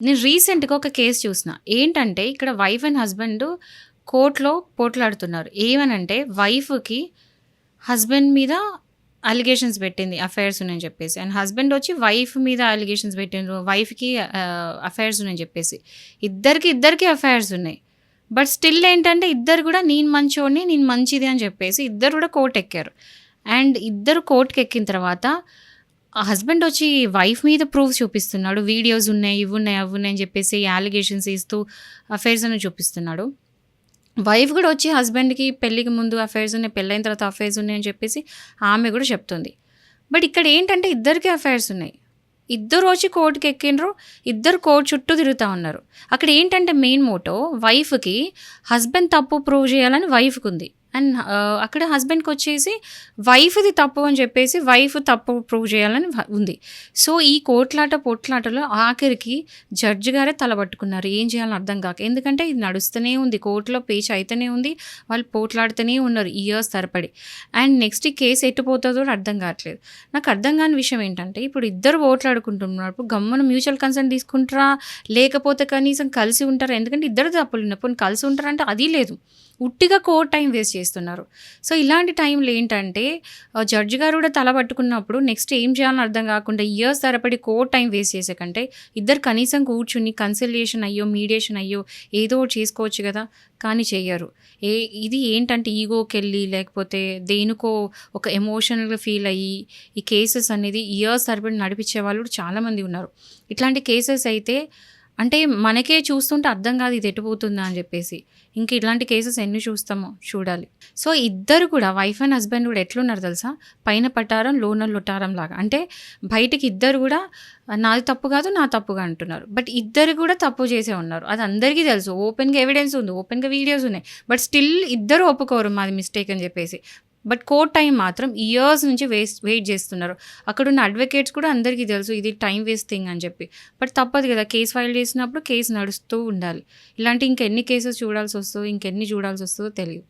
నేను రీసెంట్‌గా ఒక కేస్ చూసిన. ఏంటంటే ఇక్కడ వైఫ్ అండ్ హస్బెండ్ కోర్ట్‌లో పోట్లాడుతున్నారు. ఏమనంటే వైఫ్‌కి హస్బెండ్ మీద అలిగేషన్స్ పెట్టింది అఫైర్స్ ఉన్నాయని చెప్పేసి. అండ్ హస్బెండ్ వచ్చి వైఫ్ మీద అలిగేషన్స్ పెట్టిండ్రు. వైఫ్‌కి అఫైర్స్ ఉన్నాయని చెప్పేసి. ఇద్దరికి ఇద్దరికి అఫైర్స్ ఉన్నాయి. బట్ స్టిల్ ఏంటంటే ఇద్దరు కూడా నేను మంచోడిని, నేను మంచిది అని చెప్పేసి ఇద్దరు కూడా కోర్ట్ ఎక్కారు. అండ్ ఇద్దరు కోర్ట్‌కి ఎక్కిన తర్వాత ఆ హస్బెండ్ వచ్చి వైఫ్ మీద ప్రూఫ్ చూపిస్తున్నాడు. వీడియోస్ ఉన్నాయి, ఇవి ఉన్నాయి, అవి ఉన్నాయి అని చెప్పేసి యాలిగేషన్స్ ఇస్తూ అఫైర్స్ అని చూపిస్తున్నాడు. వైఫ్ కూడా వచ్చి హస్బెండ్‌కి పెళ్ళికి ముందు అఫైర్స్ ఉన్నాయి, పెళ్ళైన తర్వాత అఫైర్స్ ఉన్నాయి అని చెప్పేసి ఆమె కూడా చెప్తుంది. బట్ ఇక్కడ ఏంటంటే ఇద్దరికి అఫైర్స్ ఉన్నాయి. ఇద్దరు వచ్చి కోర్టుకి ఎక్కిండ్రు. ఇద్దరు కోర్ట్ చుట్టూ తిరుగుతూ ఉన్నారు. అక్కడ ఏంటంటే మెయిన్ మోటో వైఫ్‌కి హస్బెండ్ తప్పు ప్రూవ్ చేయాలని వైఫ్కి ఉంది అండ్ uh, అక్కడ హస్బెండ్‌కి వచ్చేసి వైఫ్‌ది తప్పు అని చెప్పేసి వైఫ్ తప్పు ప్రూవ్ చేయాలని ఉంది. సో, ఈ కోట్లాట, పొట్లాటలో ఆఖరికి జడ్జ్ గారే తలపట్టుకున్నారు. ఏం చేయాలని అర్థం కాక. ఎందుకంటే ఇది నడుస్తూనే ఉంది. కోర్ట్‌లో పేచ్ అయితేనే ఉంది. వాళ్ళు పోట్లాడుతూనే ఉన్నారు ఇయర్స్ తరబడి. అండ్ నెక్స్ట్ ఈ కేస్ ఎటు పోతదో అర్థం కావట్లేదు. నాకు అర్థం కాని విషయం ఏంటంటే ఇప్పుడు ఇద్దరు పోట్లాడుకుంటున్నప్పుడు గమ్మున మ్యూచువల్ కన్సర్న్ తీసుకుంటారా? లేకపోతే కనీసం కలిసి ఉంటారా? ఎందుకంటే ఇద్దరు తప్పులు ఉన్నప్పుడు కలిసి ఉంటారంటే అది లేదు. ఉట్టిగా కోర్ట్ టైం వేస్ట్ చేస్తున్నారు. సో, ఇలాంటి టైంలో ఏంటంటే జడ్జి జడ్జ్ గారు కూడా తల పట్టుకున్నప్పుడు నెక్స్ట్ ఏం చేయాలని అర్థం కాకుండా ఇయర్స్ తరబడి కోర్ట్ టైం వేస్ట్ చేసే కంటే ఇద్దరు కనీసం కూర్చుని కన్సిలియేషన్ అయ్యో, మీడియేషన్ అయ్యో ఏదో ఒకటి చేసుకోవచ్చు కదా! కానీ చెయ్యరు. ఏ ఇది ఏంటంటే ఈగోకి వెళ్ళి లేకపోతే దేనికో ఒక ఎమోషనల్‌గా ఫీల్ అయ్యి ఈ కేసెస్ అనేది ఇయర్స్ తరబడి నడిపించే వాళ్ళు కూడా చాలామంది ఉన్నారు. ఇట్లాంటి కేసెస్ అయితే అంటే మనకే చూస్తుంటే అర్థం కాదు ఇది ఎటు పోతుందా అని చెప్పేసి. ఇంక ఇలాంటి కేసెస్ ఎన్ని చూస్తామో చూడాలి. సో, ఇద్దరు కూడా వైఫ్ అండ్ హస్బెండ్ కూడా ఎట్లున్నారు తెలుసా? పైన పట్టారం లోన లొటారం లాగా. అంటే బయటికి ఇద్దరు కూడా నాది తప్పు కాదు, నా తప్పుగా అంటున్నారు. బట్ ఇద్దరు కూడా తప్పు చేసే ఉన్నారు. అది అందరికీ తెలుసు. ఓపెన్‌గా ఎవిడెన్స్ ఉంది. ఓపెన్‌గా వీడియోస్ ఉన్నాయి. బట్ స్టిల్ ఇద్దరు ఒప్పుకోరు మాది మిస్టేక్ అని చెప్పేసి. బట్ కోర్ట్ టైం మాత్రం ఇయర్స్ నుంచి వేస్ట్ వెయిట్ చేస్తున్నారు. అక్కడున్న అడ్వకేట్స్ కూడా అందరికీ తెలుసు ఇది టైం వేస్ట్ అని చెప్పి. బట్ తప్పదు కదా! కేస్ ఫైల్ చేసినప్పుడు కేస్ నడుస్తూ ఉండాలి. ఇలాంటి ఇంకెన్ని కేసెస్ చూడాల్సి వస్తుందో ఇంకెన్ని చూడాల్సి వస్తుందో తెలియదు